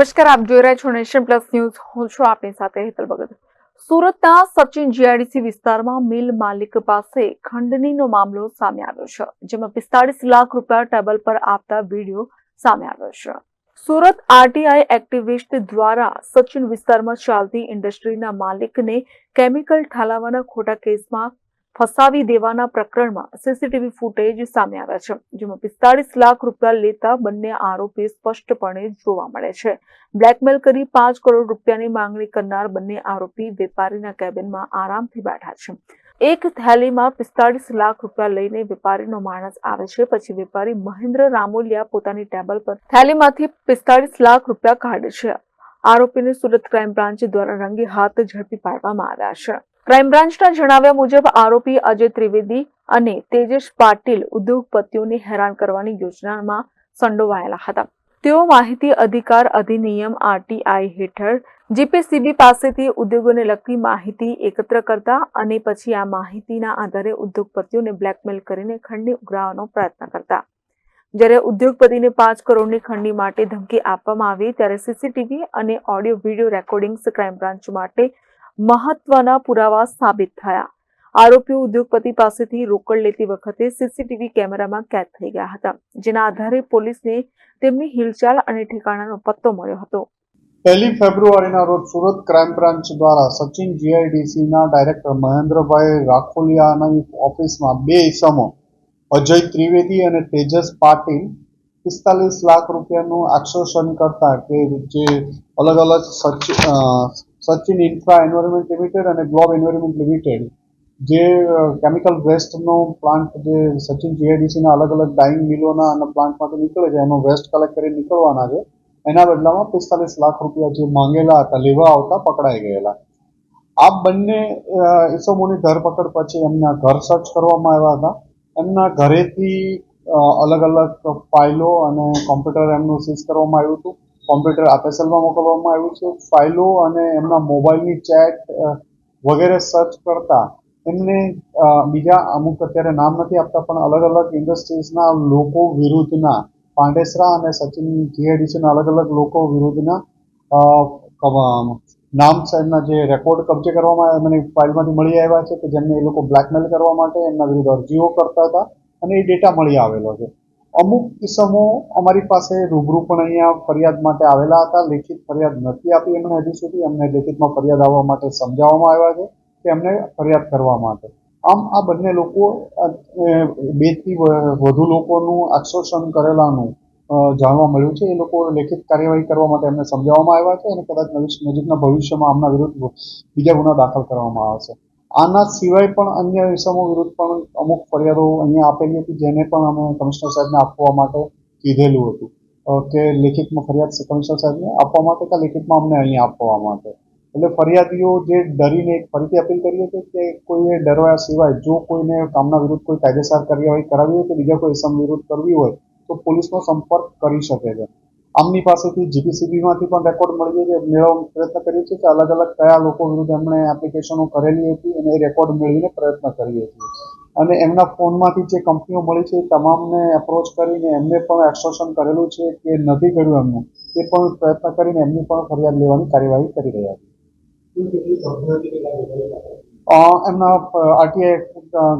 નમસ્કાર, આપ જોઈ રહ્યા છો નેશન પ્લસ ન્યૂઝ. હું છું આપની સાથે હેતલ ભગત. સુરતના સચિન જીઆઈડીસી વિસ્તારમાં મિલ માલિક પાસે ખંડણીનો મામલો સામે આવ્યો છે, જેમાં પિસ્તાળીસ લાખ રૂપિયા ટેબલ પર આપતા વીડિયો સામે આવ્યો છે. સુરત આરટીઆઈ એક્ટિવિસ્ટ દ્વારા સચિન વિસ્તારમાં ચાલતી ઇન્ડસ્ટ્રીના માલિકને કેમિકલ ઠાલવવાના ખોટા કેસમાં ફસાવી દેવાના પ્રકરણમાં સીસીટીવી ફૂટેજ સામે આવ્યા છે, જેમાં પિસ્તાળીસ લાખ રૂપિયા લેતા બંને આરોપી સ્પષ્ટપણે જોવા મળે છે. બ્લેકમેલ કરી પાંચ કરોડ રૂપિયાની માંગણી કરનાર બંને આરોપી વેપારીના કેબિનમાં આરામથી બેઠા છે. એક થેલીમાં પિસ્તાળીસ લાખ રૂપિયા લઈને વેપારીનો માણસ આવે છે, પછી વેપારી મહેન્દ્ર રામોલિયા પોતાની ટેબલ પર થેલીમાંથી પિસ્તાળીસ લાખ રૂપિયા કાઢે છે. આરોપીને સુરત ક્રાઇમ બ્રાન્ચ દ્વારા રંગે હાથ ઝડપી પાડવામાં આવ્યા છે. ક્રાઇમ જણાવ્યા મુજબ આરોપી અજય ત્રિવેદી અને તેજસ પાટીલ ઉદ્યોગપતિઓને હેરાન કરવાની યોજનામાં સંડોવાયેલા હતા. તેઓ માહિતી અધિકાર અધિનિયમ આરટીઆઈ હેઠળ જીપીસીબી પાસેથી ઉદ્યોગોને લગતી માહિતી એકત્ર કરતા અને પછી આ માહિતીના આધારે ઉદ્યોગપતિઓને બ્લેકમેલ કરીને ખંડની ઉઘરાવવાનો પ્રયત્ન કરતા. જ્યારે ઉદ્યોગપતિને પાંચ કરોડની ખંડની માટે ધમકી આપવામાં આવી, ત્યારે સીસીટીવી અને audio video recordings crime branch માટે મહત્વના પુરાવા સાબિત થયા. આરોપીઓ ઉદ્યોગપતિ પાસેથી રોકડ લેતી વખતે સીસીટીવી કેમેરામાં કેદ થઈ ગયા હતા, જેના આધારે પોલીસને તેમની હિલચાલ અને ઠેકાણાનો પત્તો મળ્યો હતો. પહેલી ફેબ્રુઆરીના રોજ સુરત ક્રાઇમ બ્રાન્ચ દ્વારા સચિન જીઆઈડીસીના ડાયરેક્ટર મહેન્દ્રભાઈ રાખોલિયાની ઓફિસમાં બે ઇસમો અજય ત્રિવેદી અને તેજસ પાટીલ, પિસ્તાલીસ લાખ રૂપિયાનું એક્સોશન કરતા કે જે અલગ અલગ Sachin Sachin infra environment limited અને ગ્લોબ એન્વાયરમેન્ટ લિમિટેડ, જે કેમિકલ વેસ્ટનો પ્લાન્ટ જે સચિન જીઆઈડીસીના અલગ અલગ ડાઇંગ મિલોના અને પ્લાન્ટમાંથી નીકળે છે, એનો વેસ્ટ કલેક્ટ કરી નીકળવાના છે. એના બદલામાં પિસ્તાલીસ લાખ રૂપિયા જે માંગેલા હતા, લેવા આવતા પકડાઈ ગયેલા. આ બંને ઇસમોની ધરપકડ પછી એમના ઘર સર્ચ કરવામાં આવ્યા હતા. એમના ઘરેથી અલગ અલગ ફાઇલો અને કોમ્પ્યુટર એમનું સીઝ કરવામાં આવ્યું હતું. કોમ્પ્યુટર આપેસલમાં મોકલવામાં આવ્યું છે. ફાઇલો અને એમના મોબાઈલની ચેટ વગેરે સર્ચ કરતા એમને બીજા અમુક અત્યારે નામ નથી આપતા, પણ અલગ અલગ ઇન્ડસ્ટ્રીઝના લોકો વિરુદ્ધના, પાંડેસરા અને સચિન જીએડીસીના અલગ અલગ લોકો વિરુદ્ધના નામ સાહેબના જે રેકોર્ડ કબજે કરવામાં મને ફાઇલમાંથી મળી આવ્યા છે કે જેમને એ લોકો બ્લેકમેલ કરવા માટે એમના વિરુદ્ધ અરજીઓ કરતા હતા અને એ ડેટા મળી આવેલો છે. અમુક કિસ્સામો અમારી પાસે રૂબરૂ પણ અહીંયા ફરિયાદ માટે આવેલા હતા, લેખિત ફરિયાદ નથી આપી એમણે હજી સુધી. એમને લેખિતમાં ફરિયાદ આવવા માટે સમજાવવામાં આવ્યા છે કે એમને ફરિયાદ કરવા માટે. આમ આ બંને લોકો બેથી વધુ લોકોનું આક્ષોષણ કરેલાનું જાણવા મળ્યું છે. એ લોકો લેખિત કાર્યવાહી કરવા માટે એમને સમજાવવામાં આવ્યા છે અને કદાચ નજીકના ભવિષ્યમાં આમના વિરુદ્ધ બીજા ગુના દાખલ કરવામાં આવશે. આના સિવાય પણ અન્ય વિષમો વિરુદ્ધ પણ અમુક ફરિયાદો અહીંયા આપેલી હતી, જેને પણ અમે કમિશનર સાહેબને આપવા માટે કીધેલું હતું. કે લેખિતમાં ફરિયાદ કમિશનર સાહેબને આપવા માટે કે લેખિતમાં અમને અહીંયા આપવા માટે? એટલે ફરિયાદીઓ જે ડરીને ફરીથી અપીલ કરીએ છીએ કે કોઈએ ડરવા સિવાય જો કોઈને કામના વિરુદ્ધ કોઈ કાયદેસર કાર્યવાહી કરાવી હોય કે બીજા કોઈ ઇસમ વિરુદ્ધ કરવી હોય, તો પોલીસનો સંપર્ક કરી શકે છે. આમની પાસેથી જીપીસીબીમાંથી પણ રેકોર્ડ મળી છે. મેળવવાનો પ્રયત્ન કરીએ છીએ કે અલગ અલગ કયા લોકો વિરુદ્ધ એમણે એપ્લિકેશનો કરેલી હતી અને એ રેકોર્ડ મેળવીને પ્રયત્ન કરીએ છીએ. અને એમના ફોનમાંથી જે કંપનીઓ મળી છે તમામને એપ્રોચ કરીને એમને પણ એક્સટોર્શન કરેલું છે કે નથી કર્યું એમનું, એ પણ પ્રયત્ન કરીને એમની પણ ફરિયાદ લેવાની કાર્યવાહી કરી રહ્યા છે એમના આરટીઆઈ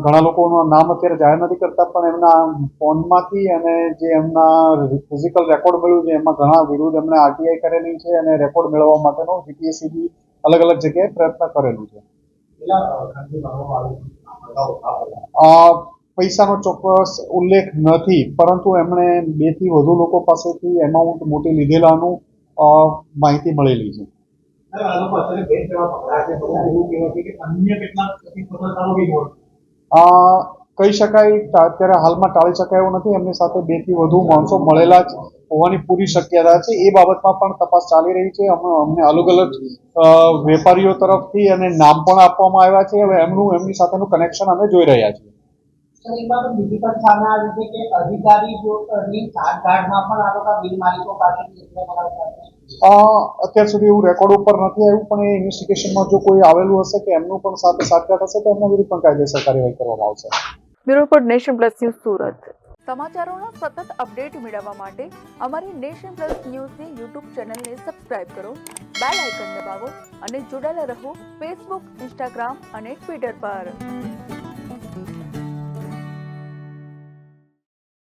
ઘણા લોકોનું નામ અત્યારે જાહેર નથી કરતા પણ એમના ફોનમાંથી અને જે એમના ફિઝિકલ રેકોર્ડ મળ્યું છે એમાં ઘણા વિરુદ્ધ એમણે આરટીઆઈ કરેલી છે અને રેકોર્ડ મેળવવા માટેનો જીપીએસસીબી અલગ અલગ જગ્યાએ પ્રયત્ન કરેલું છે. પૈસાનો ચોક્કસ ઉલ્લેખ નથી પરંતુ એમણે બેથી વધુ લોકો પાસેથી એમાઉન્ટ મોટી લીધેલાનું માહિતી મળેલી છે. કહી શકાય અત્યારે હાલમાં ટાળી શકાય એવું નથી. એમની સાથે બેથી વધુ માણસો મળેલા જ હોવાની પૂરી શક્યતા છે. એ બાબતમાં પણ તપાસ ચાલી રહી છે. અમને અલગ અલગ વેપારીઓ તરફથી અને નામ પણ આપવામાં આવ્યા છે. હવે એમનું એમની સાથેનું કનેક્શન અમે જોઈ રહ્યા છીએ. અધિકારી અત્યાર સુધી એવું રેકોર્ડ ઉપર નથી આવ્યું પણ એ ઇન્વેસ્ટિગેશનમાં જો કોઈ આવેલું હશે કે એમનું પણ સાથે સાક્ષાત હશે તો એમના વિરુદ્ધ પણ કાયદેસર કાર્યવાહી કરવામાં આવશે. Bureau report nation plus news Surat. સમાચારોના સતત અપડેટ મેળવવા માટે અમારી નેશન પ્લસ ન્યૂઝની યુટ્યુબ ચેનલને સબસ્ક્રાઇબ કરો બેલ આઇકન દબાવો અને જોડાયેલા રહો ફેસબુક ઇન્સ્ટાગ્રામ અને ટ્વિટર પર.